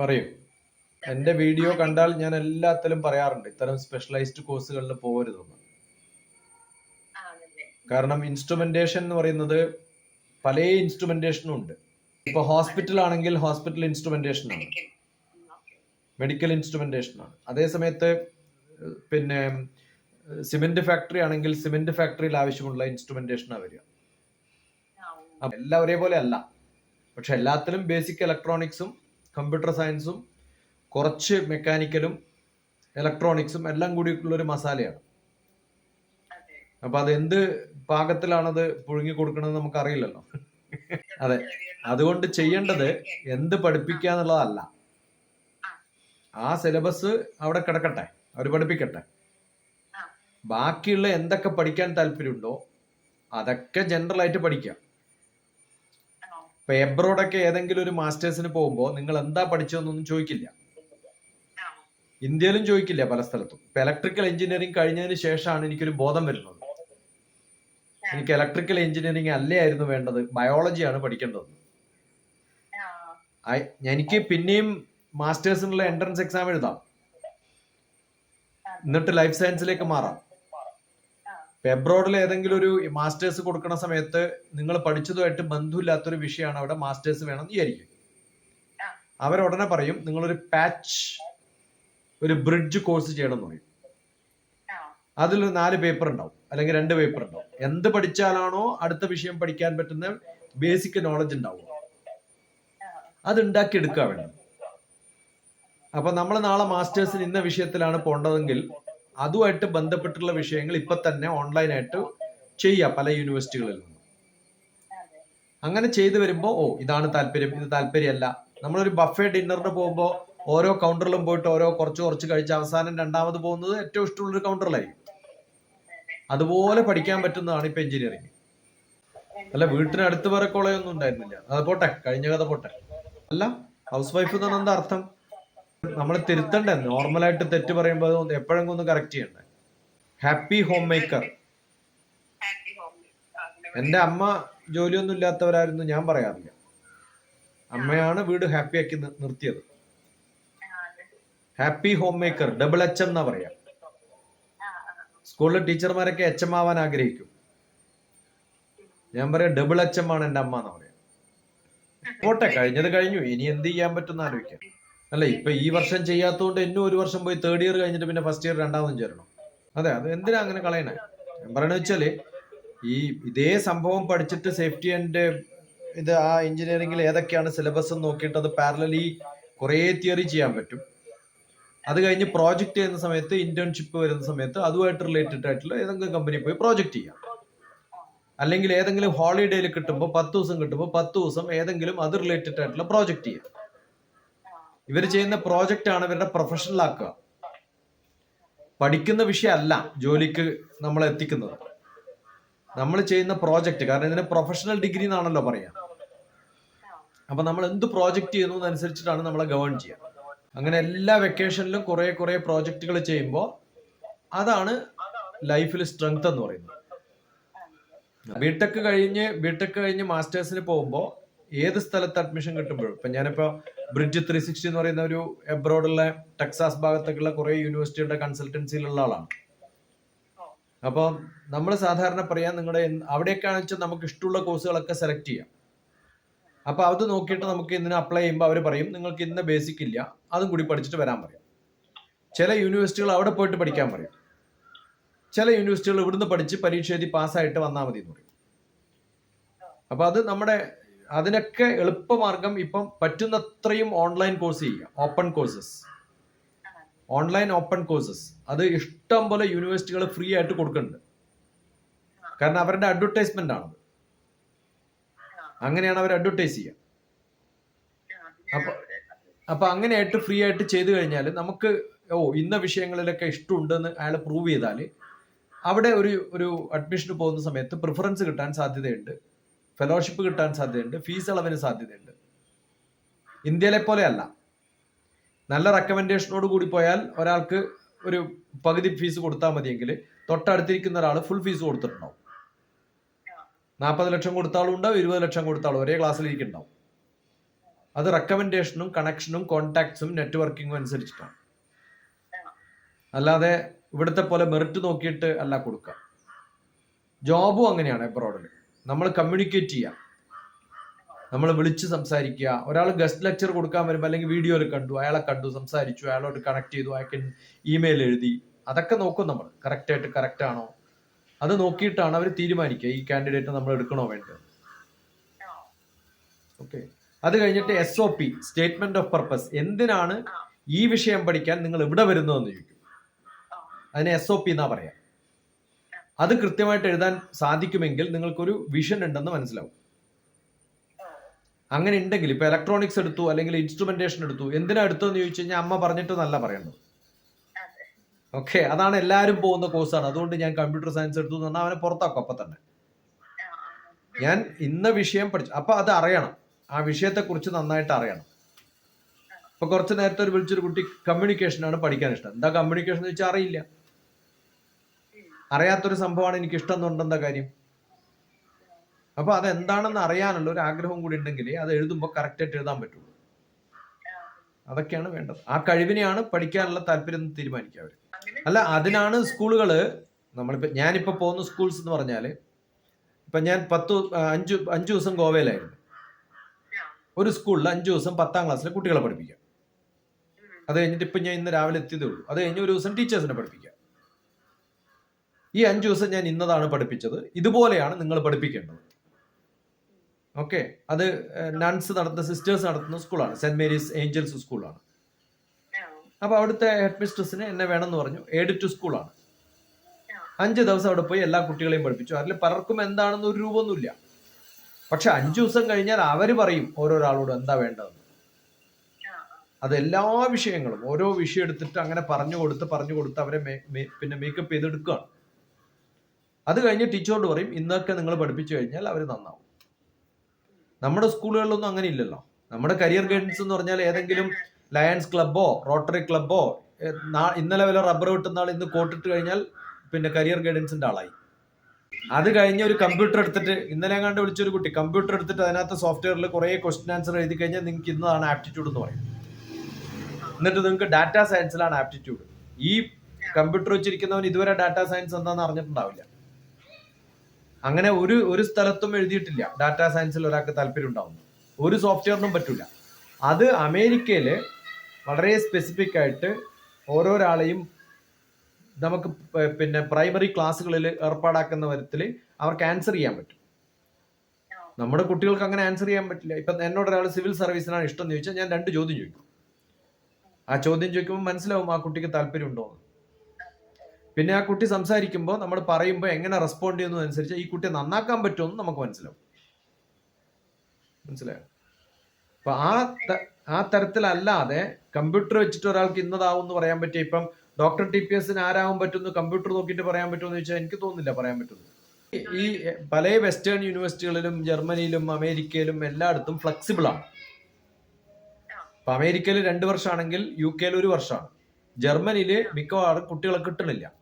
പറയൂ. എന്റെ വീഡിയോ കണ്ടാൽ ഞാൻ എല്ലാത്തിലും പറയാറുണ്ട് ഇത്തരം സ്പെഷ്യലൈസ്ഡ് കോഴ്സുകളിൽ പോകരുതെന്ന്. കാരണം ഇൻസ്ട്രുമെന്റേഷൻ എന്ന് പറയുന്നത് പല ഇൻസ്ട്രുമെന്റേഷനും ഉണ്ട്. ഇപ്പൊ ഹോസ്പിറ്റൽ ആണെങ്കിൽ ഹോസ്പിറ്റൽ ഇൻസ്ട്രുമെന്റേഷൻ ആണ്. മെഡിക്കൽ ഇൻസ്ട്രുമെന്റേഷൻ ആണ്. അതേ സമയത്ത് പിന്നെ സിമെന്റ് ഫാക്ടറി ആണെങ്കിൽ സിമെന്റ് ഫാക്ടറിയിൽ ആവശ്യമുള്ള ഇൻസ്ട്രുമെന്റേഷനാണ് വരിക. എല്ലാം ഒരേപോലെ അല്ല. പക്ഷെ എല്ലാത്തിലും ബേസിക് ഇലക്ട്രോണിക്സും കമ്പ്യൂട്ടർ സയൻസും കുറച്ച് മെക്കാനിക്കലും ഇലക്ട്രോണിക്സും എല്ലാം കൂടി ഒരു മസാലയാണ്. അപ്പൊ അത് എന്ത് പാകത്തിലാണത് പുഴുങ്ങി കൊടുക്കണമെന്ന് നമുക്ക് അറിയില്ലല്ലോ അതെ. അതുകൊണ്ട് ചെയ്യേണ്ടത് എന്ത് പഠിപ്പിക്കുക എന്നുള്ളതല്ല. ആ സിലബസ് അവിടെ കിടക്കട്ടെ. അവർ പഠിപ്പിക്കട്ടെ. ബാക്കിയുള്ള എന്തൊക്കെ പഠിക്കാൻ താല്പര്യമുണ്ടോ അതൊക്കെ ജനറൽ ആയിട്ട് പഠിക്കാം. ഇപ്പൊ എബ്രോഡൊക്കെ ഏതെങ്കിലും ഒരു മാസ്റ്റേഴ്സിന് പോകുമ്പോൾ നിങ്ങൾ എന്താ പഠിച്ചതെന്നൊന്നും ചോദിക്കില്ല. ഇന്ത്യയിലും ചോദിക്കില്ല പല സ്ഥലത്തും. ഇപ്പൊ ഇലക്ട്രിക്കൽ എഞ്ചിനീയറിംഗ് കഴിഞ്ഞതിന് ശേഷമാണ് എനിക്കൊരു ബോധം വരുന്നത്. എനിക്ക് ഇലക്ട്രിക്കൽ എഞ്ചിനീയറിംഗ് അല്ലേ ആയിരുന്നു വേണ്ടത്? ബയോളജിയാണ് പഠിക്കേണ്ടത്. എനിക്ക് പിന്നെയും മാസ്റ്റേഴ്സിനുള്ള എൻട്രൻസ് എക്സാം എഴുതാം. എന്നിട്ട് ലൈഫ് സയൻസിലേക്ക് മാറാം. എബ്രോഡിൽ ഏതെങ്കിലും ഒരു മാസ്റ്റേഴ്സ് കൊടുക്കുന്ന സമയത്ത് നിങ്ങൾ പഠിച്ചതുമായിട്ട് ബന്ധമില്ലാത്തൊരു വിഷയമാണ് അവിടെ മാസ്റ്റേഴ്സ് വേണം എന്ന് വിചാരിക്കും. അവരുടനെ പറയും നിങ്ങളൊരു പാച്ച് ഒരു ബ്രിഡ്ജ് കോഴ്സ് ചെയ്യണം എന്ന് പറയും അതിൽ നാല് പേപ്പർ ഉണ്ടാവും അല്ലെങ്കിൽ രണ്ട് പേപ്പർ ഉണ്ടാവും. എന്ത് പഠിച്ചാലാണോ അടുത്ത വിഷയം പഠിക്കാൻ പറ്റുന്ന ബേസിക് നോളജ് ഉണ്ടാവും അത് ഉണ്ടാക്കിയെടുക്കുക വേണം അപ്പൊ നമ്മൾ നാളെ മാസ്റ്റേഴ്സിന് ഇന്ന വിഷയത്തിലാണ് പോണ്ടതെങ്കിൽ അതുമായിട്ട് ബന്ധപ്പെട്ടുള്ള വിഷയങ്ങൾ ഇപ്പൊ തന്നെ ഓൺലൈനായിട്ട് ചെയ്യാം പല യൂണിവേഴ്സിറ്റികളിൽ നിന്നും അങ്ങനെ ചെയ്തു വരുമ്പോൾ ഓ ഇതാണ് താല്പര്യം. ഇത് താല്പര്യമല്ല. നമ്മളൊരു ബഫേ ഡിന്നറിന് പോകുമ്പോൾ ഓരോ കൗണ്ടറിലും പോയിട്ട് ഓരോ കുറച്ച് കുറച്ച് കഴിച്ച് അവസാനം രണ്ടാമത് പോകുന്നത് ഏറ്റവും ഇഷ്ടമുള്ള ഒരു കൗണ്ടറിലായിരിക്കും അതുപോലെ പഠിക്കാൻ പറ്റുന്നതാണ് ഇപ്പൊ എഞ്ചിനീയറിംഗ് അല്ല വീട്ടിനടുത്ത് വരെ കോളേജൊന്നും ഉണ്ടായിരുന്നില്ല. അത് പോട്ടെ കഴിഞ്ഞ കഥ പോട്ടെ. അല്ല ഹൗസ് വൈഫ് എന്ന് എന്താ അർത്ഥം? നമ്മൾ തിരുത്തണ്ടേ? നോർമലായിട്ട് തെറ്റ് പറയുമ്പോൾ അത് എപ്പോഴെങ്കിലും ഒന്ന് കറക്റ്റ് ചെയ്യണ്ടേ? ഹാപ്പി ഹോം മേക്കർ എന്റെ അമ്മ ജോലിയൊന്നും ഇല്ലാത്തവരായിരുന്നു ഞാൻ പറയാറില്ല. അമ്മയാണ് വീട് ഹാപ്പി ആക്കി നിർത്തിയത്. Happy homemaker double H M എന്നാ പറയാ. സ്കൂളിലെ ടീച്ചർമാരൊക്കെ എച്ച് എം ആവാൻ ആഗ്രഹിക്കും. ഞാൻ പറയാം ഡബിൾ എച്ച് എം ആണ് എന്റെ അമ്മ എന്ന് പറയാം. പോട്ടെ കഴിഞ്ഞത് കഴിഞ്ഞു. ഇനി എന്ത് ചെയ്യാൻ പറ്റുന്ന ആലോചിക്കാം അല്ല ഇപ്പൊ ഈ വർഷം ചെയ്യാത്തതുകൊണ്ട് എന്നും ഒരു വർഷം പോയി തേർഡ് ഇയർ കഴിഞ്ഞിട്ട് പിന്നെ ഫസ്റ്റ് ഇയർ രണ്ടാമതും ചേരണം. അതെ അത് എന്തിനാ അങ്ങനെ കളയണേ? ഞാൻ പറയണ വെച്ചാൽ ഈ ഇതേ സംഭവം പഠിച്ചിട്ട് സേഫ്റ്റി ആൻഡ് ഇത് ആ എഞ്ചിനീയറിംഗിൽ ഏതൊക്കെയാണ് സിലബസ് നോക്കിയിട്ട് അത് പാരലലി കുറേ തിയറി ചെയ്യാൻ പറ്റും. അത് കഴിഞ്ഞ് പ്രോജക്റ്റ് ചെയ്യുന്ന സമയത്ത് ഇന്റേൺഷിപ്പ് വരുന്ന സമയത്ത് അതുമായിട്ട് റിലേറ്റഡ് ആയിട്ടുള്ള ഏതെങ്കിലും കമ്പനി പോയി പ്രോജക്റ്റ് ചെയ്യാം. അല്ലെങ്കിൽ ഏതെങ്കിലും ഹോളിഡേയിൽ കിട്ടുമ്പോൾ പത്ത് ദിവസം കിട്ടുമ്പോൾ പത്ത് ദിവസം ഏതെങ്കിലും അത് റിലേറ്റഡ് ആയിട്ടുള്ള പ്രോജക്റ്റ് ചെയ്യാം. ഇവർ ചെയ്യുന്ന പ്രോജക്റ്റ് ആണ് ഇവരുടെ പ്രൊഫഷണൽ ആക്കുക. പഠിക്കുന്ന വിഷയമല്ല ജോലിക്ക് നമ്മൾ എത്തിക്കുന്നത്. നമ്മൾ ചെയ്യുന്ന പ്രോജക്റ്റ് കാരണം ഇതിന് പ്രൊഫഷണൽ ഡിഗ്രി എന്നാണല്ലോ പറയാ. അപ്പൊ നമ്മൾ എന്ത് പ്രോജക്റ്റ് ചെയ്യുന്നു അനുസരിച്ചിട്ടാണ് നമ്മളെ ഗവൺ ചെയ്യുക. അങ്ങനെ എല്ലാ വെക്കേഷനിലും കുറെ കുറെ പ്രോജക്റ്റുകൾ ചെയ്യുമ്പോൾ അതാണ് ലൈഫിൽ സ്ട്രെങ്ത് എന്ന് പറയുന്നത്. ബിടെക് കഴിഞ്ഞ് ബിടെക് കഴിഞ്ഞ് മാസ്റ്റേഴ്സിന് പോകുമ്പോൾ ഏത് സ്ഥലത്ത് അഡ്മിഷൻ കിട്ടുമ്പോഴും? ഇപ്പൊ ഞാനിപ്പോ ബ്രിഡ്ജ് ത്രീ സിക്സ്റ്റി എന്ന് പറയുന്ന ഒരു എബ്രോഡുള്ള ടെക്സാസ് ഭാഗത്തേക്കുള്ള കുറെ യൂണിവേഴ്സിറ്റിയുടെ കൺസൾട്ടൻസിയിലുള്ള ആളാണ്. അപ്പോൾ നമ്മൾ സാധാരണ പറയാൻ നിങ്ങളുടെ അവിടെയൊക്കെയാണ് വെച്ചാൽ നമുക്ക് ഇഷ്ടമുള്ള കോഴ്സുകളൊക്കെ സെലക്ട് ചെയ്യാം. അപ്പൊ അത് നോക്കിയിട്ട് നമുക്ക് ഇതിന് അപ്ലൈ ചെയ്യുമ്പോൾ അവർ പറയും നിങ്ങൾക്ക് ഇന്ന ബേസിക് ഇല്ല അതും കൂടി പഠിച്ചിട്ട് വരാൻ പറയും. ചില യൂണിവേഴ്സിറ്റികൾ അവിടെ പോയിട്ട് പഠിക്കാൻ പറയും. ചില യൂണിവേഴ്സിറ്റികൾ ഇവിടുന്ന് പഠിച്ച് പരീക്ഷ എഴുതി പാസ്സായിട്ട് വന്നാൽ മതി എന്ന് പറയും. അപ്പൊ അത് നമ്മുടെ അതിനൊക്കെ എളുപ്പമാർഗം ഇപ്പം പറ്റുന്നത്രയും ഓൺലൈൻ കോഴ്സ് ചെയ്യുക. Open courses online open courses അത് ഇഷ്ടം പോലെ യൂണിവേഴ്സിറ്റികൾ ഫ്രീ ആയിട്ട് കൊടുക്കുന്നുണ്ട്. കാരണം അവരുടെ അഡ്വർടൈസ്മെന്റ് ആണത്. അങ്ങനെയാണ് അവർ അഡ്വർടൈസ് ചെയ്യുക. അപ്പൊ അപ്പൊ അങ്ങനെയായിട്ട് ഫ്രീ ആയിട്ട് ചെയ്തു കഴിഞ്ഞാൽ നമുക്ക് ഓ ഇന്ന വിഷയങ്ങളിലൊക്കെ ഇഷ്ടമുണ്ടെന്ന് അയാൾ പ്രൂവ് ചെയ്താൽ അവിടെ ഒരു ഒരു അഡ്മിഷന് പോകുന്ന സമയത്ത് പ്രിഫറൻസ് കിട്ടാൻ സാധ്യതയുണ്ട്. ഫെലോഷിപ്പ് കിട്ടാൻ സാധ്യതയുണ്ട്. ഫീസ് ഇളവിന് സാധ്യതയുണ്ട്. ഇന്ത്യയിലെ പോലെയല്ല നല്ല റെക്കമെൻഡേഷനോട് കൂടി പോയാൽ ഒരാൾക്ക് ഒരു പകുതി ഫീസ് കൊടുത്താൽ മതിയെങ്കിൽ തൊട്ടടുത്തിരിക്കുന്ന ഒരാൾ ഫുൾ ഫീസ് കൊടുത്തിട്ടുണ്ടാവും. നാൽപ്പത് ലക്ഷം കൊടുത്താളും ഉണ്ടാവും ഇരുപത് ലക്ഷം കൊടുത്താളും ഒരേ ക്ലാസ്സിൽ ഇരിക്കുന്നുണ്ടാവും അത് റെക്കമെൻഡേഷനും കണക്ഷനും കോണ്ടാക്ട്സും നെറ്റ്വർക്കിങ്ങും അനുസരിച്ചിട്ടാണ്. അല്ലാതെ ഇവിടുത്തെ പോലെ മെറിറ്റ് നോക്കിയിട്ട് അല്ല കൊടുക്കുക. ജോബും അങ്ങനെയാണ് എബ്രോഡിൽ നമ്മൾ കമ്മ്യൂണിക്കേറ്റ് ചെയ്യുക നമ്മൾ വിളിച്ച് സംസാരിക്കുക. ഒരാൾ ഗസ്റ്റ് ലെക്ചർ കൊടുക്കാൻ വരുമ്പോൾ അല്ലെങ്കിൽ വീഡിയോയിൽ കണ്ടു അയാളെ കണ്ടു സംസാരിച്ചു അയാളോട് കണക്ട് ചെയ്തു അയാൾക്ക് ഇമെയിൽ എഴുതി. അതൊക്കെ നോക്കും നമ്മൾ. കറക്റ്റായിട്ട് കറക്റ്റ് ആണോ? അത് നോക്കിയിട്ടാണ് അവർ തീരുമാനിക്കുക ഈ കാൻഡിഡേറ്റ് നമ്മൾ എടുക്കണോ വേണ്ടത്. ഓക്കെ അത് കഴിഞ്ഞിട്ട് S O P statement of purpose എന്തിനാണ് ഈ വിഷയം പഠിക്കാൻ നിങ്ങൾ ഇവിടെ വരുന്നതെന്ന് ചോദിക്കും. അതിന് എസ് ഒ പി എന്നാ പറയാം. അത് കൃത്യമായിട്ട് എഴുതാൻ സാധിക്കുമെങ്കിൽ നിങ്ങൾക്കൊരു വിഷൻ ഉണ്ടെന്ന് മനസ്സിലാവും. അങ്ങനെ ഉണ്ടെങ്കിൽ ഇപ്പൊ ഇലക്ട്രോണിക്സ് എടുത്തു അല്ലെങ്കിൽ ഇൻസ്ട്രുമെന്റേഷൻ എടുത്തു എന്തിനാ എടുത്തതെന്ന് ചോദിച്ചു കഴിഞ്ഞാൽ അമ്മ പറഞ്ഞിട്ട് നല്ല പറയേണ്ടത്. ഓക്കെ അതാണ് എല്ലാവരും പോകുന്ന കോഴ്സാണ് അതുകൊണ്ട് ഞാൻ കമ്പ്യൂട്ടർ സയൻസ് എടുത്തു എന്ന് പറഞ്ഞാൽ അവനെ പുറത്താക്കും അപ്പൊ തന്നെ. ഞാൻ ഇന്ന വിഷയം പഠിച്ചു അപ്പൊ അത് അറിയണം. ആ വിഷയത്തെ കുറിച്ച് നന്നായിട്ട് അറിയണം. ഇപ്പൊ കുറച്ച് നേരത്തെ ഒരു വിളിച്ചൊരു കുട്ടി കമ്മ്യൂണിക്കേഷൻ ആണ് പഠിക്കാൻ ഇഷ്ടം. എന്താ കമ്മ്യൂണിക്കേഷൻ എന്ന് അറിയില്ല. അറിയാത്തൊരു സംഭവമാണ് എനിക്ക് ഇഷ്ടം എന്നുണ്ടെന്ന കാര്യം? അപ്പൊ അത് എന്താണെന്ന് അറിയാനുള്ള ഒരു ആഗ്രഹം കൂടി ഉണ്ടെങ്കിൽ അത് എഴുതുമ്പോൾ കറക്റ്റ് ആയിട്ട് എഴുതാൻ പറ്റുള്ളൂ. അതൊക്കെയാണ് വേണ്ടത്. ആ കഴിവിനെയാണ് പഠിക്കാനുള്ള താല്പര്യം എന്ന് തീരുമാനിക്കുക അങ്ങനെ അല്ല അതിനാണ് സ്കൂളുകൾ നമ്മളിപ്പോ ഞാനിപ്പോ പോകുന്ന സ്കൂൾസ് എന്ന് പറഞ്ഞാൽ ഇപ്പൊ ഞാൻ പത്ത് അഞ്ചു അഞ്ചു ദിവസം ഗോവയിലായിരുന്നു. ഒരു സ്കൂളിൽ അഞ്ചു ദിവസം പത്താം ക്ലാസ്സിലെ കുട്ടികളെ പഠിപ്പിക്കാം. അത് കഴിഞ്ഞിട്ട് ഇപ്പൊ ഞാൻ ഇന്ന് രാവിലെ എത്തിയതേ ഉള്ളൂ. അത് കഴിഞ്ഞ് ഒരു ദിവസം ടീച്ചേഴ്സിനെ പഠിപ്പിക്കാം ഈ അഞ്ചു ദിവസം ഞാൻ ഇന്നതാണ് പഠിപ്പിച്ചത്. ഇതുപോലെയാണ് നിങ്ങൾ പഠിപ്പിക്കേണ്ടത്. ഓക്കെ? അത് നൺസ് നടത്തുന്ന സിസ്റ്റേഴ്സ് നടത്തുന്ന സ്കൂളാണ്. സെന്റ് മേരീസ് ഏഞ്ചൽസ് സ്കൂളാണ്. അപ്പൊ അവിടുത്തെ ഹെഡ് മിസ്ട്രസിന് എന്നെ വേണമെന്ന് പറഞ്ഞു. എയ്ഡ് ടു സ്കൂളാണ് അഞ്ചു ദിവസം അവിടെ പോയി എല്ലാ കുട്ടികളെയും പഠിപ്പിച്ചു. അതിൽ പലർക്കും എന്താണെന്ന് ഒരു രൂപമൊന്നുമില്ല. പക്ഷെ അഞ്ചു ദിവസം കഴിഞ്ഞാൽ അവർ പറയും ഓരോരാളോട് എന്താ വേണ്ടതെന്ന്. അത് എല്ലാ വിഷയങ്ങളും. ഓരോ വിഷയം എടുത്തിട്ട് അങ്ങനെ പറഞ്ഞു കൊടുത്ത് പറഞ്ഞു കൊടുത്ത് അവരെ പിന്നെ മേക്കപ്പ് ചെയ്തെടുക്കുകയാണ്. അത് കഴിഞ്ഞ് ടീച്ചറോട് പറയും ഇന്നൊക്കെ നിങ്ങൾ പഠിപ്പിച്ചു കഴിഞ്ഞാൽ അവർ നന്നാവും. നമ്മുടെ സ്കൂളുകളിലൊന്നും അങ്ങനെ ഇല്ലല്ലോ നമ്മുടെ കരിയർ ഗൈഡൻസ് എന്ന് പറഞ്ഞാൽ ഏതെങ്കിലും ലയൺസ് ക്ലബ്ബോ റോട്ടറി ക്ലബ്ബോ ഇന്നലെ വില റബ്ബർ വെട്ടുന്ന ആൾ ഇന്ന് കോട്ടിട്ട് കഴിഞ്ഞാൽ പിന്നെ കരിയർ ഗൈഡൻസിന്റെ ആളായി. അത് കഴിഞ്ഞ് ഒരു കമ്പ്യൂട്ടർ എടുത്തിട്ട് ഇന്നലെ കണ്ട് വിളിച്ചൊരു കുട്ടി കമ്പ്യൂട്ടർ എടുത്തിട്ട് അതിനകത്ത് സോഫ്റ്റ്വെയറിൽ കുറേ ക്വസ്റ്റ്യൻ ആൻസർ എഴുതി കഴിഞ്ഞാൽ നിങ്ങൾക്ക് ഇന്നതാണ് ആപ്റ്റിറ്റ്യൂഡ് എന്ന് പറയും. എന്നിട്ട് നിങ്ങൾക്ക് ഡാറ്റാ സയൻസിലാണ് ആപ്റ്റിറ്റ്യൂഡ്. ഈ കമ്പ്യൂട്ടർ വെച്ചിരിക്കുന്നവൻ ഇതുവരെ ഡാറ്റാ സയൻസ് എന്താണെന്ന് അറിഞ്ഞിട്ടുണ്ടാവില്ല. അങ്ങനെ ഒരു ഒരു സ്ഥലത്തും എഴുതിയിട്ടില്ല. ഡാറ്റാ സയൻസിൽ ഒരാൾക്ക് താല്പര്യം ഉണ്ടാവും. ഒരു സോഫ്റ്റ്വെയറിനും പറ്റില്ല അത് അമേരിക്കയിൽ വളരെ സ്പെസിഫിക് ആയിട്ട് ഓരോരാളെയും നമുക്ക് പിന്നെ പ്രൈമറി ക്ലാസ്സുകളിൽ ഏർപ്പാടാക്കുന്ന വിധത്തിൽ അവർക്ക് ആൻസർ ചെയ്യാൻ പറ്റും. നമ്മുടെ കുട്ടികൾക്ക് അങ്ങനെ ആൻസർ ചെയ്യാൻ പറ്റില്ല. ഇപ്പം എന്നോട് ഒരാൾ സിവിൽ സർവീസിനാണ് ഇഷ്ടം എന്ന് ചോദിച്ചാൽ ഞാൻ രണ്ട് ചോദ്യം ചോദിക്കും. ആ ചോദ്യം ചോദിക്കുമ്പോൾ മനസ്സിലാവും ആ കുട്ടിക്ക് താല്പര്യം ഉണ്ടോ പിന്നെ ആ കുട്ടി സംസാരിക്കുമ്പോൾ നമ്മൾ പറയുമ്പോൾ എങ്ങനെ റെസ്പോണ്ട് ചെയ്യുന്നതനുസരിച്ച് ഈ കുട്ടിയെ നന്നാക്കാൻ പറ്റുമെന്ന് നമുക്ക് മനസ്സിലാവും. മനസ്സിലായോ? അപ്പൊ ആ ആ തരത്തിലല്ലാതെ കമ്പ്യൂട്ടർ വെച്ചിട്ട് ഒരാൾക്ക് ഇന്നതാവും എന്ന് പറയാൻ പറ്റിയ ഇപ്പം ഡോക്ടർ ടി പി എസിന് ആരാവും പറ്റുന്നു കമ്പ്യൂട്ടർ നോക്കിയിട്ട് പറയാൻ പറ്റുമെന്ന് ചോദിച്ചാൽ എനിക്ക് തോന്നുന്നില്ല പറയാൻ പറ്റുന്നു ഈ പല വെസ്റ്റേൺ യൂണിവേഴ്സിറ്റികളിലും ജർമ്മനിയിലും അമേരിക്കയിലും എല്ലായിടത്തും ഫ്ലെക്സിബിൾ ആണ്. അപ്പൊ അമേരിക്കയിൽ രണ്ട് വർഷമാണെങ്കിൽ യു കെയിൽ ഒരു വർഷമാണ്. ജർമ്മനിയിൽ മിക്കവാറും കുട്ടികളെ കിട്ടണില്ല.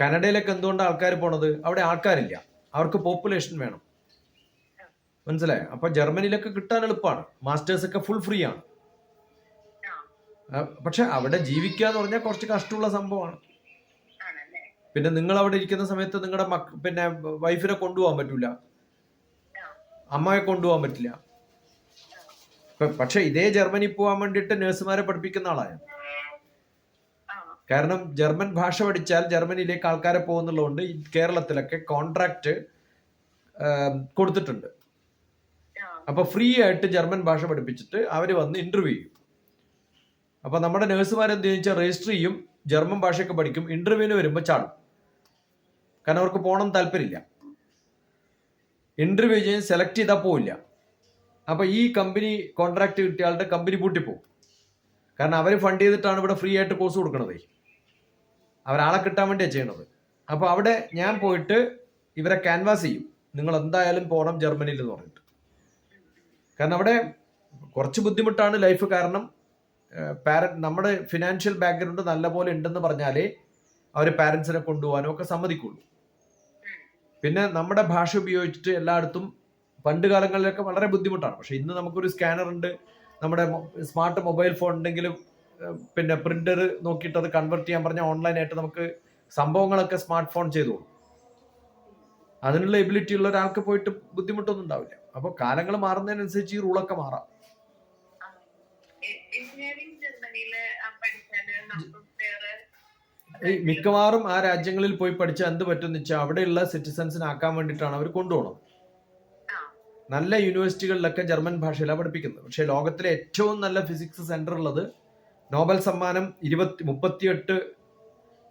കനഡയിലൊക്കെ എന്തുകൊണ്ടാണ് ആൾക്കാർ പോണത്? അവിടെ ആൾക്കാരില്ല. അവർക്ക് പോപ്പുലേഷൻ വേണം. മനസ്സിലായോ? അപ്പൊ ജർമ്മനിയിലൊക്കെ കിട്ടാൻ എളുപ്പമാണ് മാസ്റ്റേഴ്സ് ഒക്കെ ഫുൾ ഫ്രീ ആണ്. പക്ഷെ അവിടെ ജീവിക്കുക എന്ന് പറഞ്ഞാൽ കുറച്ച് കഷ്ടമുള്ള സംഭവമാണ്. പിന്നെ നിങ്ങൾ അവിടെ ഇരിക്കുന്ന സമയത്ത് നിങ്ങളുടെ മക്ക പിന്നെ വൈഫിനെ കൊണ്ടുപോകാൻ പറ്റൂല. അമ്മയെ കൊണ്ടുപോകാൻ പറ്റില്ല. പക്ഷെ ഇതേ ജർമ്മനി പോകാൻ വേണ്ടിയിട്ട് നഴ്സുമാരെ പഠിപ്പിക്കുന്ന ആളാണ് ആ. കാരണം ജർമ്മൻ ഭാഷ പഠിച്ചാൽ ജർമ്മനിയിലേക്ക് ആൾക്കാരെ പോകുന്നുള്ളതുകൊണ്ട് കേരളത്തിലൊക്കെ കോൺട്രാക്ട് കൊടുത്തിട്ടുണ്ട്. അപ്പൊ ഫ്രീ ആയിട്ട് ജർമ്മൻ ഭാഷ പഠിപ്പിച്ചിട്ട് അവർ വന്ന് ഇന്റർവ്യൂ ചെയ്യും. അപ്പൊ നമ്മുടെ നഴ്സുമാർ എന്ത് ചോദിച്ചാൽ രജിസ്റ്റർ ചെയ്യും ജർമ്മൻ ഭാഷയൊക്കെ പഠിക്കും ഇന്റർവ്യൂവിന് വരുമ്പോൾ ചാടും. കാരണം അവർക്ക് പോകണം താല്പര്യമില്ല. ഇന്റർവ്യൂ ചെയ്യാൻ സെലക്ട് ചെയ്താൽ പോവില്ല. അപ്പൊ ഈ കമ്പനി കോൺട്രാക്ട് കിട്ടിയ ആളുടെ കമ്പനി പൂട്ടിപ്പോവും. കാരണം അവർ ഫണ്ട് ചെയ്തിട്ടാണ് ഇവിടെ ഫ്രീ ആയിട്ട് കോഴ്സ് കൊടുക്കണത്. അവരാളെ കിട്ടാൻ വേണ്ടിയാണ് ചെയ്യണത്. അപ്പൊ അവിടെ ഞാൻ പോയിട്ട് ഇവരെ ക്യാൻവാസ് ചെയ്യും. നിങ്ങൾ എന്തായാലും പോകണം ജർമ്മനിയിൽ എന്ന് പറഞ്ഞിട്ട്. കാരണം അവിടെ കുറച്ച് ബുദ്ധിമുട്ടാണ് ലൈഫ് കാരണം പാരന്റ് നമ്മുടെ ഫിനാൻഷ്യൽ ബാക്ക്ഗ്രൗണ്ട് നല്ലപോലെ ഉണ്ടെന്ന് പറഞ്ഞാലേ അവർ പാരൻസിനെ കൊണ്ടുപോകാനും ഒക്കെ സമ്മതിക്കുള്ളൂ. പിന്നെ നമ്മുടെ ഭാഷ ഉപയോഗിച്ചിട്ട് എല്ലായിടത്തും പണ്ട് കാലങ്ങളിലൊക്കെ വളരെ ബുദ്ധിമുട്ടാണ്. പക്ഷെ ഇന്ന് നമുക്കൊരു സ്കാനർ ഉണ്ട് നമ്മുടെ സ്മാർട്ട് മൊബൈൽ ഫോൺ ഉണ്ടെങ്കിലും പിന്നെ പ്രിന്റർ നോക്കിയിട്ട് അത് കൺവെർട്ട് ചെയ്യാൻ പറഞ്ഞാൽ ഓൺലൈനായിട്ട് നമുക്ക് സംഭവങ്ങളൊക്കെ സ്മാർട്ട് ഫോൺ ചെയ്തോളും. അതിനുള്ള എബിലിറ്റി ഉള്ള ഒരാൾക്ക് പോയിട്ട് ബുദ്ധിമുട്ടൊന്നും ഉണ്ടാവില്ല. അപ്പൊ കാലങ്ങൾ മാറുന്നതിനനുസരിച്ച് ഈ റൂളൊക്കെ മാറാം. ഈ മിക്കവാറും ആ രാജ്യങ്ങളിൽ പോയി പഠിച്ച എന്ത് പറ്റുമെന്ന് വെച്ചാൽ അവിടെയുള്ള സിറ്റിസൺസിനെ ആക്കാൻ വേണ്ടിയിട്ടാണ് അവർ കൊണ്ടുപോകണം നല്ല യൂണിവേഴ്സിറ്റികളിലൊക്കെ ജർമ്മൻ ഭാഷയിലാണ് പഠിപ്പിക്കുന്നത്. പക്ഷേ ലോകത്തിലെ ഏറ്റവും നല്ല ഫിസിക്സ് സെന്റർ ഉള്ളത് നോബൽ സമ്മാനം ഇരുപത്തി മുപ്പത്തിയെട്ട്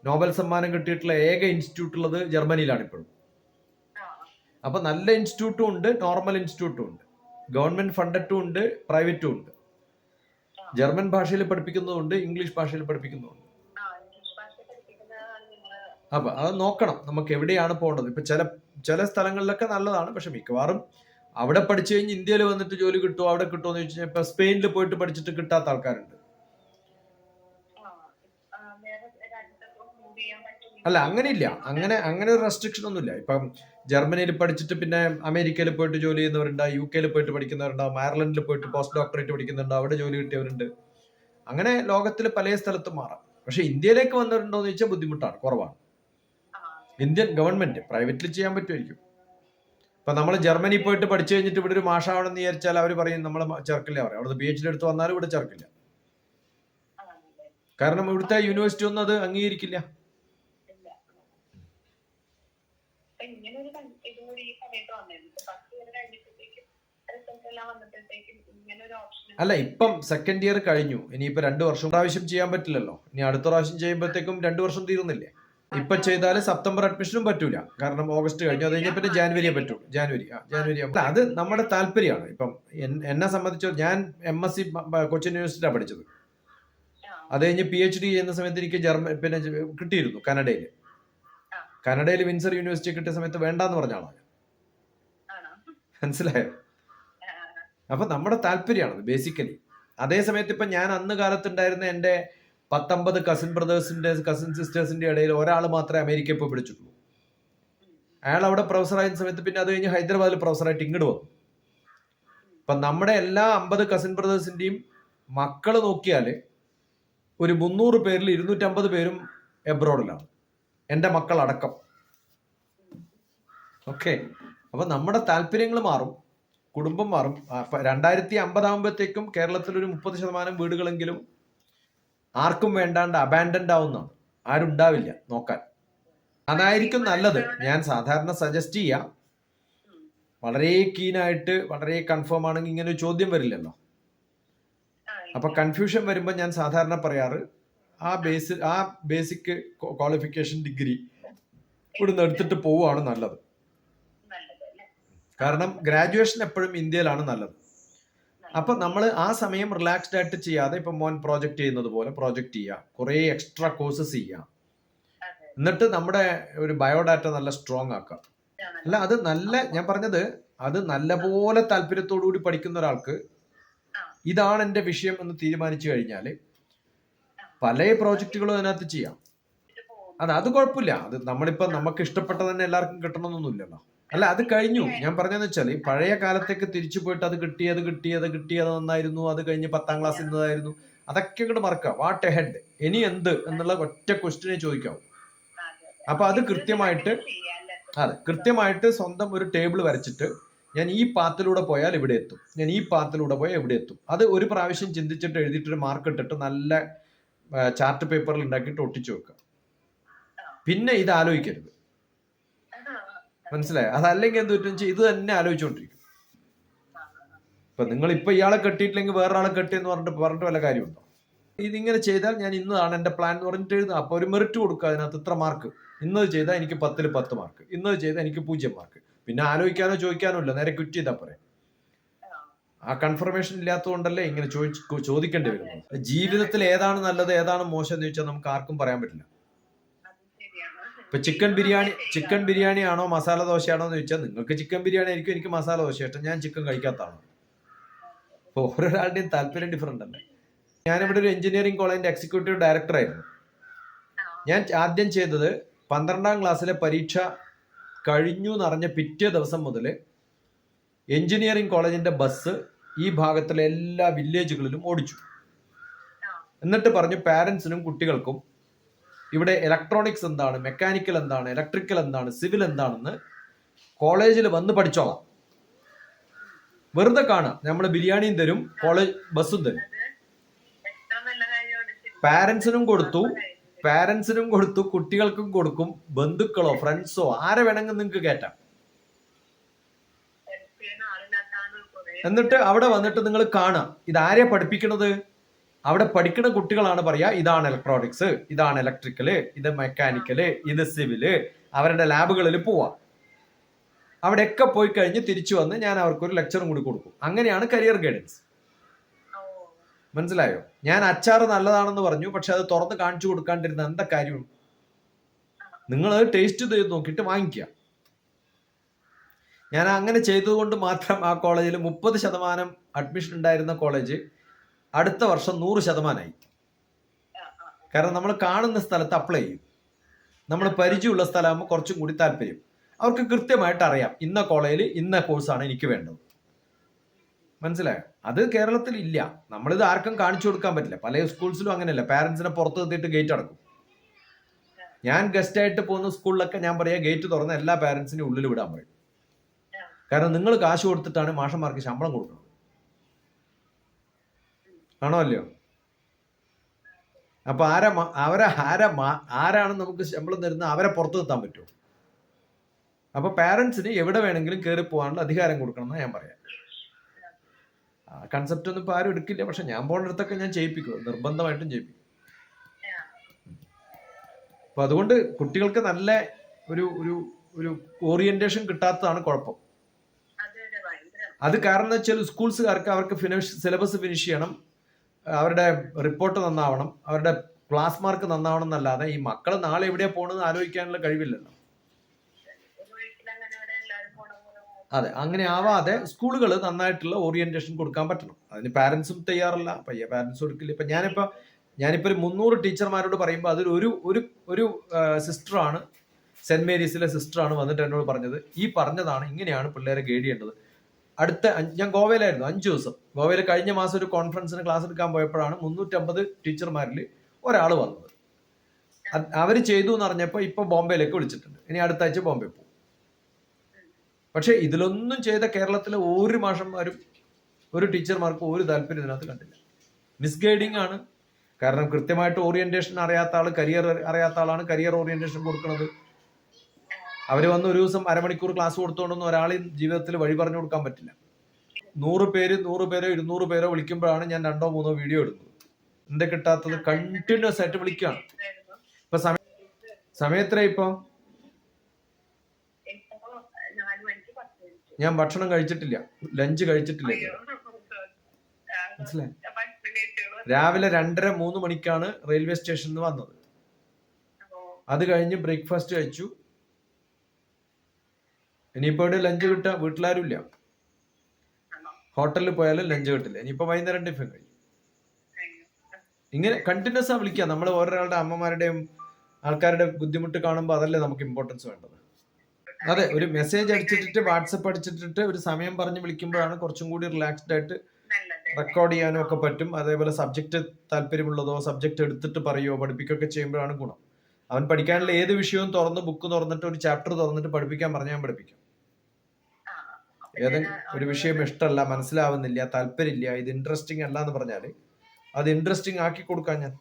നോബൽ സമ്മാനം കിട്ടിയിട്ടുള്ള ഏക ഇൻസ്റ്റിറ്റ്യൂട്ട് ഉള്ളത് ജർമ്മനിയിലാണ് ഇപ്പോഴും അപ്പൊ നല്ല ഇൻസ്റ്റിറ്റ്യൂട്ടും ഉണ്ട് നോർമൽ ഇൻസ്റ്റിറ്റ്യൂട്ടും ഉണ്ട്. ഗവൺമെന്റ് ഫണ്ടറ്റും ഉണ്ട് പ്രൈവറ്റും ഉണ്ട്. ജർമ്മൻ ഭാഷയിൽ പഠിപ്പിക്കുന്നതുണ്ട് ഇംഗ്ലീഷ് ഭാഷയിൽ പഠിപ്പിക്കുന്നതുണ്ട്. അപ്പൊ അത് നോക്കണം നമുക്ക് എവിടെയാണ് പോകേണ്ടത്? ഇപ്പൊ ചില ചില സ്ഥലങ്ങളിലൊക്കെ നല്ലതാണ് പക്ഷെ മിക്കവാറും അവിടെ പഠിച്ചു കഴിഞ്ഞ് ഇന്ത്യയിൽ വന്നിട്ട് ജോലി കിട്ടുമോ അവിടെ കിട്ടുമോ എന്ന് ചോദിച്ചു കഴിഞ്ഞാൽ ഇപ്പൊ സ്പെയിനിൽ പോയിട്ട് പഠിച്ചിട്ട് കിട്ടാത്ത ആൾക്കാരുണ്ട്. അല്ല അങ്ങനെയില്ല. അങ്ങനെ അങ്ങനെ ഒരു റെസ്ട്രിക്ഷൻ ഒന്നുമില്ല. ഇപ്പം ജർമ്മനിയിൽ പഠിച്ചിട്ട് പിന്നെ അമേരിക്കയിൽ പോയിട്ട് ജോലി ചെയ്യുന്നവരുണ്ട് യു കെയിൽ പോയിട്ട് പഠിക്കുന്നവരുണ്ടാവും അയർലൻഡിൽ പോയിട്ട് പോസ്റ്റ് ഡോക്ടറേറ്റ് പഠിക്കുന്നുണ്ട് അവിടെ ജോലി കിട്ടിയവരുണ്ട്. അങ്ങനെ ലോകത്തിൽ പല സ്ഥലത്തും മാറാം. പക്ഷെ ഇന്ത്യയിലേക്ക് വന്നവരുണ്ടോ എന്ന് ചോദിച്ചാൽ ബുദ്ധിമുട്ടാണ് കുറവാണ്. ഇന്ത്യൻ ഗവൺമെന്റ് പ്രൈവറ്റിൽ ചെയ്യാൻ പറ്റുമായിരിക്കും. ഇപ്പൊ നമ്മൾ ജർമ്മനി പോയിട്ട് പഠിച്ചു കഴിഞ്ഞിട്ട് ഇവിടെ ഒരു മാഷാവണമെന്ന് വിചാരിച്ചാൽ അവർ പറയും നമ്മൾ ചേർക്കില്ല പറയും. അവിടുന്ന് പി എച്ച് ഡി എടുത്ത് വന്നാലും ഇവിടെ ചേർക്കില്ല? കാരണം ഇവിടുത്തെ യൂണിവേഴ്സിറ്റി ഒന്നും അത് അംഗീകരിക്കില്ല ഇല്ല. അപ്പൊ ഇങ്ങനെ ഒരു ഇതും കൂടി ഈ സമയത്ത് വന്നിരുന്നു. ഇയർ പേര് കഴിഞ്ഞപ്പോഴത്തേക്കും റിസൾട്ട് എല്ലാം വന്നപ്പോഴത്തേക്കും ഇങ്ങനെ ഒരു ഓപ്ഷൻ അല്ല ഇപ്പം സെക്കൻഡ് ഇയർ കഴിഞ്ഞു. ഇനിയിപ്പോ രണ്ട് വർഷം പ്രാവശ്യം ചെയ്യാൻ പറ്റില്ലല്ലോ. ഇനി അടുത്ത പ്രാവശ്യം ചെയ്യുമ്പോഴത്തേക്കും രണ്ടു വർഷം തീരുന്നില്ലേ? ഇപ്പൊ ചെയ്താൽ സെപ്റ്റംബർ അഡ്മിഷനും പറ്റൂല. കാരണം ഓഗസ്റ്റ് കഴിഞ്ഞു. അത് കഴിഞ്ഞാൽ പിന്നെ ജാനുവരിയെ പറ്റൂ. ജാനുവരി ആ ജാനുവരി അത് നമ്മുടെ താല്പര്യമാണ്. ഇപ്പം എന്നെ സംബന്ധിച്ചോ ഞാൻ എം എസ് സി കൊച്ചിൻ യൂണിവേഴ്സിറ്റിയാണ് പഠിച്ചത്. അത് കഴിഞ്ഞ് പി എച്ച് ഡി ചെയ്യുന്ന സമയത്ത് എനിക്ക് ജർമ്മ പിന്നെ കിട്ടിയിരുന്നു കനഡയിൽ. കനഡയിൽ വിൻസർ യൂണിവേഴ്സിറ്റി കിട്ടിയ സമയത്ത് വേണ്ടാന്ന് പറഞ്ഞാണോ മനസ്സിലായോ? അപ്പൊ നമ്മുടെ താല്പര്യമാണത് ബേസിക്കലി അതേ സമയത്ത് ഇപ്പൊ ഞാൻ അന്ന് കാലത്തുണ്ടായിരുന്ന എന്റെ പത്തൊമ്പത് കസിൻ ബ്രദേഴ്സിന്റെ കസിൻ സിസ്റ്റേഴ്സിന്റെ ഇടയിൽ ഒരാൾ മാത്രമേ അമേരിക്ക ഇപ്പൊ പിടിച്ചിട്ടുള്ളൂ അയാൾ അവിടെ പ്രൊഫസറായിരുന്ന സമയത്ത് പിന്നെ അത് കഴിഞ്ഞ് ഹൈദരാബാദിൽ പ്രൊഫസറായിട്ട് ഇങ്ങോട്ട് വന്നു. അപ്പൊ നമ്മുടെ എല്ലാ അമ്പത് കസിൻ ബ്രദേഴ്സിന്റെയും മക്കൾ നോക്കിയാൽ ഒരു മുന്നൂറ് പേരിൽ ഇരുന്നൂറ്റമ്പത് പേരും എബ്രോഡിലാണ് എന്റെ മക്കളടക്കം. ഓക്കെ. അപ്പൊ നമ്മുടെ താല്പര്യങ്ങൾ മാറും കുടുംബം മാറും. രണ്ടായിരത്തി അമ്പതാകുമ്പോഴത്തേക്കും കേരളത്തിൽ ഒരു മുപ്പത് ശതമാനം വീടുകളെങ്കിലും ആർക്കും വേണ്ടാണ്ട് അബാൻഡൻഡ് ആവുന്നതാണ് ആരും ഉണ്ടാവില്ല നോക്കാൻ. അതായിരിക്കും നല്ലത്. ഞാൻ സാധാരണ സജസ്റ്റ് ചെയ്യാം. വളരെ കീനായിട്ട് വളരെ കൺഫേം ആണെങ്കിൽ ഇങ്ങനെ ഒരു ചോദ്യം വരില്ലല്ലോ. അപ്പൊ കൺഫ്യൂഷൻ വരുമ്പോൾ ഞാൻ സാധാരണ പറയാറ് ആ ബേസ് ആ ബേസിക് ക്വാളിഫിക്കേഷൻ ഡിഗ്രി ഇവിടുന്ന് എടുത്തിട്ട് പോവുകയാണ് നല്ലത്? കാരണം ഗ്രാജുവേഷൻ എപ്പോഴും ഇന്ത്യയിലാണ് നല്ലത് അപ്പൊ നമ്മൾ ആ സമയം റിലാക്സ്ഡ് ആയിട്ട് ചെയ്യാതെ ഇപ്പൊ മോൻ പ്രോജക്റ്റ് ചെയ്യുന്നത് പോലെ പ്രോജക്റ്റ് ചെയ്യുക കുറെ എക്സ്ട്രാ കോഴ്സസ് ചെയ്യുക അതെ. എന്നിട്ട് നമ്മുടെ ഒരു ബയോഡാറ്റ നല്ല സ്ട്രോങ് ആക്കാം അല്ല അത് നല്ല ഞാൻ പറഞ്ഞത് അത് നല്ലപോലെ താല്പര്യത്തോടു കൂടി പഠിക്കുന്ന ഒരാൾക്ക് ഇതാണ് എന്റെ വിഷയം എന്ന് തീരുമാനിച്ചു കഴിഞ്ഞാൽ പല പ്രോജക്റ്റുകളും അതിനകത്ത് ചെയ്യാം. അതെ അത് കുഴപ്പമില്ല. അത് നമ്മളിപ്പോ നമുക്ക് ഇഷ്ടപ്പെട്ട തന്നെ എല്ലാവർക്കും കിട്ടണമെന്നൊന്നുമില്ലല്ലോ. അല്ല അത് കഴിഞ്ഞു. ഞാൻ പറഞ്ഞതെന്ന് വെച്ചാൽ പഴയ കാലത്തേക്ക് തിരിച്ചു പോയിട്ട് അത് കിട്ടി അത് കിട്ടി അത് കിട്ടി അത് നന്നായിരുന്നു അത് കഴിഞ്ഞ് പത്താം ക്ലാസ് ഇന്നതായിരുന്നു അതൊക്കെ ഇങ്ങോട്ട് മറക്കുക വാട്ട് എ ഹെഡ് ഇനി എന്ത് എന്നുള്ള ഒറ്റ ക്വസ്റ്റിനെ ചോദിക്കാവൂ. അപ്പൊ അത് കൃത്യമായിട്ട് അതെ കൃത്യമായിട്ട് സ്വന്തം ഒരു ടേബിൾ വരച്ചിട്ട് ഞാൻ ഈ പാത്തിലൂടെ പോയാൽ ഇവിടെ എത്തും. ഞാൻ ഈ പാത്തിലൂടെ പോയാൽ എവിടെ എത്തും. അത് ഒരു പ്രാവശ്യം ചിന്തിച്ചിട്ട് എഴുതിയിട്ട് ഒരു മാർക്ക് ഇട്ടിട്ട് നല്ല ചാർട്ട് പേപ്പറിൽ ഉണ്ടാക്കിയിട്ട് ഒട്ടിച്ചു വെക്കുക. പിന്നെ ഇത് ആലോചിക്കരുത്. മനസ്സിലായി? അതല്ലെങ്കിൽ എന്ത് പറ്റും ഇത് തന്നെ ആലോചിച്ചുകൊണ്ടിരിക്കും ഇപ്പൊ നിങ്ങൾ ഇപ്പൊ ഇയാളെ കെട്ടിയിട്ടില്ലെങ്കിൽ വേറൊരാളെ കെട്ടി എന്ന് പറഞ്ഞിട്ട് പറഞ്ഞിട്ട് വല്ല കാര്യമുണ്ടോ? ഇതിങ്ങനെ ചെയ്താൽ ഞാൻ ഇന്നതാണ് എന്റെ പ്ലാൻ എന്ന് പറഞ്ഞിട്ട് എഴുതുക. അപ്പൊ ഒരു മെറിറ്റ് കൊടുക്കുക അതിനകത്ത് ഇത്ര മാർക്ക് ഇന്നത് ചെയ്താൽ എനിക്ക് പത്തിൽ പത്ത് മാർക്ക് ഇന്നത് ചെയ്താൽ എനിക്ക് പൂജ്യം മാർക്ക് പിന്നെ ആലോചിക്കാനോ ചോദിക്കാനോ ഇല്ല. നേരെ ക്വിറ്റ് ചെയ്താൽ പോരെ. ആ. കൺഫർമേഷൻ ഇല്ലാത്തതുകൊണ്ടല്ലേ ഇങ്ങനെ ചോദിച്ച് ചോദിക്കേണ്ടി വരുന്നത്? ജീവിതത്തിൽ ഏതാണ് നല്ലത് ഏതാണ് മോശം എന്ന് ചോദിച്ചാൽ നമുക്ക് ആർക്കും പറയാൻ പറ്റില്ല. ഇപ്പൊ ചിക്കൻ ബിരിയാണി ചിക്കൻ ബിരിയാണി ആണോ മസാല ദോശയാണോ എന്ന് ചോദിച്ചാൽ നിങ്ങൾക്ക് ചിക്കൻ ബിരിയാണി ആയിരിക്കും എനിക്ക് മസാല ദോശ ഇഷ്ടം. ഞാൻ ചിക്കൻ കഴിക്കാത്തതാണ്. അപ്പൊ ഓരോരാളുടെയും താല്പര്യം ഡിഫറെന്റ് അല്ലേ? ഞാനിവിടെ ഒരു എഞ്ചിനീയറിംഗ് കോളേജിന്റെ എക്സിക്യൂട്ടീവ് ഡയറക്ടർ ആയിരുന്നു. ഞാൻ ആദ്യം ചെയ്തത് പന്ത്രണ്ടാം ക്ലാസ്സിലെ പരീക്ഷ കഴിഞ്ഞു എന്നറിഞ്ഞ പിറ്റേ ദിവസം മുതൽ എഞ്ചിനീയറിംഗ് കോളേജിന്റെ ബസ് ഈ ഭാഗത്തിലെ എല്ലാ വില്ലേജുകളിലും ഓടിച്ചു. എന്നിട്ട് പറഞ്ഞു പാരൻസിനും കുട്ടികൾക്കും ഇവിടെ ഇലക്ട്രോണിക്സ് എന്താണ് മെക്കാനിക്കൽ എന്താണ് ഇലക്ട്രിക്കൽ എന്താണ് സിവിൽ എന്താണെന്ന് കോളേജിൽ വന്ന് പഠിച്ചോളാം. വെറുതെ കാണാം. നമ്മൾ ബിരിയാണിയും തരും കോളേജ് ബസ്സും തരും. പാരൻസിനും കൊടുത്തു പാരൻസിനും കൊടുത്തു കുട്ടികൾക്കും കൊടുക്കും ബന്ധുക്കളോ ഫ്രണ്ട്സോ ആരെ വേണമെങ്കിൽ നിങ്ങൾക്ക് കയറ്റാം help ചെയ്യാൻ ആളില്ലാത്തതാണ് കുറേ എന്നിട്ട് അവിടെ വന്നിട്ട് നിങ്ങൾ കാണാം ഇത് ആരെയാ പഠിപ്പിക്കുന്നത്? അവിടെ പഠിക്കുന്ന കുട്ടികളാണ് പറയാ ഇതാണ് ഇലക്ട്രോണിക്സ് ഇതാണ് ഇലക്ട്രിക്കൽ ഇത് മെക്കാനിക്കൽ ഇത് സിവിൽ അവരുടെ ലാബുകളിൽ പോവാം. അവിടെയൊക്കെ പോയി കഴിഞ്ഞ് തിരിച്ചു വന്ന് ഞാൻ അവർക്കൊരു ലെക്ചറും കൂടി കൊടുക്കും. അങ്ങനെയാണ് കരിയർ ഗൈഡൻസ് മനസ്സിലായോ? ഞാൻ അച്ചാർ നല്ലതാണെന്ന് പറഞ്ഞു പക്ഷെ അത് തുറന്ന് കാണിച്ചു കൊടുക്കാണ്ടിരുന്ന എന്താ കാര്യം? നിങ്ങൾ ടേസ്റ്റ് ചെയ്ത് നോക്കിയിട്ട് വാങ്ങിക്കുക. ഞാൻ അങ്ങനെ ചെയ്തതുകൊണ്ട് മാത്രം ആ കോളേജിൽ മുപ്പത് ശതമാനം അഡ്മിഷൻ ഉണ്ടായിരുന്ന കോളേജ് അടുത്ത വർഷം നൂറ് ശതമാനമായി. കാരണം നമ്മൾ കാണുന്ന സ്ഥലത്ത് അപ്ലൈ ചെയ്യും. നമ്മൾ പരിചയമുള്ള സ്ഥലമാകുമ്പോൾ കുറച്ചും കൂടി താല്പര്യം. അവർക്ക് കൃത്യമായിട്ട് അറിയാം ഇന്ന കോളേജിൽ ഇന്ന കോഴ്സാണ് എനിക്ക് വേണ്ടത്. മനസ്സിലായോ? അത് കേരളത്തിൽ ഇല്ല. നമ്മളിത് ആർക്കും കാണിച്ചു കൊടുക്കാൻ പറ്റില്ല. പല സ്കൂൾസിലും അങ്ങനെയല്ല. പാരന്റ്സിനെ പുറത്ത് നിർത്തിയിട്ട് ഗേറ്റ് അടക്കും. ഞാൻ ഗസ്റ്റ് ആയിട്ട് പോകുന്ന സ്കൂളിലൊക്കെ ഞാൻ പറയാം ഗേറ്റ് തുറന്ന് എല്ലാ പാരന്റ്സിനെയും ഉള്ളിൽ വിടാൻ പറയും. കാരണം നിങ്ങൾ കാശ് കൊടുത്തിട്ടാണ് മാഷന്മാർക്ക് ശമ്പളം കൊടുക്കുന്നത്. ആണോ അല്ലയോ? അപ്പൊ ആരാ അവരെ ആരാ ആരാണ് നമുക്ക് ശമ്പളം തരുന്നത് അവരെ പുറത്തു നിർത്താൻ പറ്റുമോ? അപ്പൊ പാരന്റ്സിന് എവിടെ വേണമെങ്കിലും കയറി പോകാനുള്ള അധികാരം കൊടുക്കണം ഞാൻ പറയാം. ആ കൺസെപ്റ്റ് ഒന്നും ഇപ്പൊ ആരും എടുക്കില്ല. പക്ഷെ ഞാൻ പോകുന്നിടത്തൊക്കെ ഞാൻ ചെയ്യിപ്പിക്കും. നിർബന്ധമായിട്ടും ചെയ്യിപ്പിക്കും. അപ്പൊ അതുകൊണ്ട് കുട്ടികൾക്ക് നല്ല ഒരു ഒരു ഒരു ഓറിയന്റേഷൻ കിട്ടാത്തതാണ് കുഴപ്പം. അത് കാരണം എന്ന് വെച്ചാൽ സ്കൂൾസുകാർക്ക് അവർക്ക് ഫിനിഷ് സിലബസ് ഫിനിഷ് ചെയ്യണം. അവരുടെ റിപ്പോർട്ട് നന്നാവണം. അവരുടെ ക്ലാസ് മാർക്ക് നന്നാവണം എന്നല്ലാതെ ഈ മക്കൾ നാളെ എവിടെയാ പോകണമെന്ന് ആലോചിക്കാനുള്ള കഴിവില്ലല്ലോ. അതെ അങ്ങനെ ആവാതെ സ്കൂളുകൾ നന്നായിട്ടുള്ള ഓറിയന്റേഷൻ കൊടുക്കാൻ പറ്റണം. അതിന് പാരന്റ്സും തയ്യാറല്ല. പയ്യ പാരന്റ്സ് കൊടുക്കില്ല. ഇപ്പൊ ഞാനിപ്പോ ഞാനിപ്പോ ഒരു മുന്നൂറ് ടീച്ചർമാരോട് പറയുമ്പോൾ അതിൽ ഒരു ഒരു ഒരു സിസ്റ്ററാണ് സെന്റ് മേരീസിലെ സിസ്റ്ററാണ് വന്നിട്ട് എന്നോട് പറഞ്ഞത്. ഈ പറഞ്ഞതാണ് ഇങ്ങനെയാണ് പിള്ളേരെ ഗൈഡ് ചെയ്യേണ്ടത്. അടുത്ത ഞാൻ ഗോവയിലായിരുന്നു അഞ്ച് ദിവസം. ഗോവയിൽ കഴിഞ്ഞ മാസം ഒരു കോൺഫറൻസിന് ക്ലാസ് എടുക്കാൻ പോയപ്പോഴാണ് മുന്നൂറ്റമ്പത് ടീച്ചർമാരിൽ ഒരാൾ വന്നത്. അവർ ചെയ്തു എന്ന് പറഞ്ഞപ്പോൾ ഇപ്പൊ ബോംബെയിലേക്ക് വിളിച്ചിട്ടുണ്ട്. ഇനി അടുത്ത ആഴ്ച ബോംബെ പോകും. പക്ഷെ ഇതിലൊന്നും ചെയ്ത കേരളത്തിലെ ഒരു മാഷന്മാരും ഒരു ടീച്ചർമാർക്കും ഒരു താല്പര്യം ഇതിനകത്ത് കണ്ടില്ല. മിസ്ഗൈഡിങ് ആണ്. കാരണം കൃത്യമായിട്ട് ഓറിയന്റേഷൻ അറിയാത്ത ആൾ കരിയർ അറിയാത്ത ആളാണ് കരിയർ ഓറിയന്റേഷൻ കൊടുക്കുന്നത്. അവർ വന്ന് ഒരു ദിവസം അരമണിക്കൂർ ക്ലാസ് കൊടുത്തോണ്ടൊന്നും ഒരാളെയും ജീവിതത്തിൽ വഴി പറഞ്ഞു കൊടുക്കാൻ പറ്റില്ല. നൂറ് പേര് നൂറ് പേരോ ഇരുന്നൂറ് പേരോ വിളിക്കുമ്പോഴാണ് ഞാൻ രണ്ടോ മൂന്നോ വീഡിയോ എടുക്കുന്നത് എന്താ കിട്ടാത്തത് കണ്ടിന്യൂസ് ആയിട്ട് വിളിക്കുകയാണ്. ഇപ്പൊ സമയം സമയം എത്ര ഇപ്പൊ? ഞാൻ ഭക്ഷണം കഴിച്ചിട്ടില്ല. ലഞ്ച് കഴിച്ചിട്ടില്ല മനസ്സിലായി? രാവിലെ രണ്ടര മൂന്ന് മണിക്കാണ് റെയിൽവേ സ്റ്റേഷനിൽ നിന്ന് വന്നത്. അത് കഴിഞ്ഞ് ബ്രേക്ക്ഫാസ്റ്റ് കഴിച്ചു. ഇനിയിപ്പോ ഇവിടെ ലഞ്ച് കിട്ടുക വീട്ടിലാരും ഇല്ല ഹോട്ടലിൽ പോയാലും ലഞ്ച് കിട്ടില്ല. ഇനിയിപ്പോ വൈകുന്നേരം ടിഫിൻ അയ്യോ ഇങ്ങനെ കണ്ടിന്യൂസ് ആ വിളിക്കുക നമ്മൾ ഓരോരാളുടെ അമ്മമാരുടെയും ആൾക്കാരുടെ ബുദ്ധിമുട്ട് കാണുമ്പോൾ അതല്ലേ നമുക്ക് ഇമ്പോർട്ടൻസ് വേണ്ടത്. അതെ ഒരു മെസ്സേജ് അടിച്ചിട്ടിട്ട് വാട്സപ്പ് അടിച്ചിട്ടിട്ട് ഒരു സമയം പറഞ്ഞ് വിളിക്കുമ്പോഴാണ് കുറച്ചും കൂടി റിലാക്സ്ഡ് ആയിട്ട് റെക്കോർഡ് ചെയ്യാനും ഒക്കെ പറ്റും. അതേപോലെ സബ്ജക്റ്റ് താല്പര്യമുള്ളതോ സബ്ജക്റ്റ് എടുത്തിട്ട് പറയുകയോ പഠിപ്പിക്കുകയൊക്കെ ചെയ്യുമ്പോഴാണ് ഗുണം. അവൻ പഠിക്കാനുള്ള ഏത് വിഷയവും തുറന്ന് ബുക്ക് തുറന്നിട്ട് ഒരു ചാപ്റ്റർ തുറന്നിട്ട് പഠിപ്പിക്കാൻ പറഞ്ഞാൽ പഠിപ്പിക്കും. ഏതെങ്കിലും ഒരു വിഷയം ഇഷ്ടമല്ല മനസ്സിലാവുന്നില്ല താല്പര്യമില്ല ഇത് ഇൻട്രസ്റ്റിംഗ് അല്ല എന്ന് പറഞ്ഞാൽ അത് ഇൻട്രസ്റ്റിംഗ് ആക്കി കൊടുക്കാൻ ഞാൻ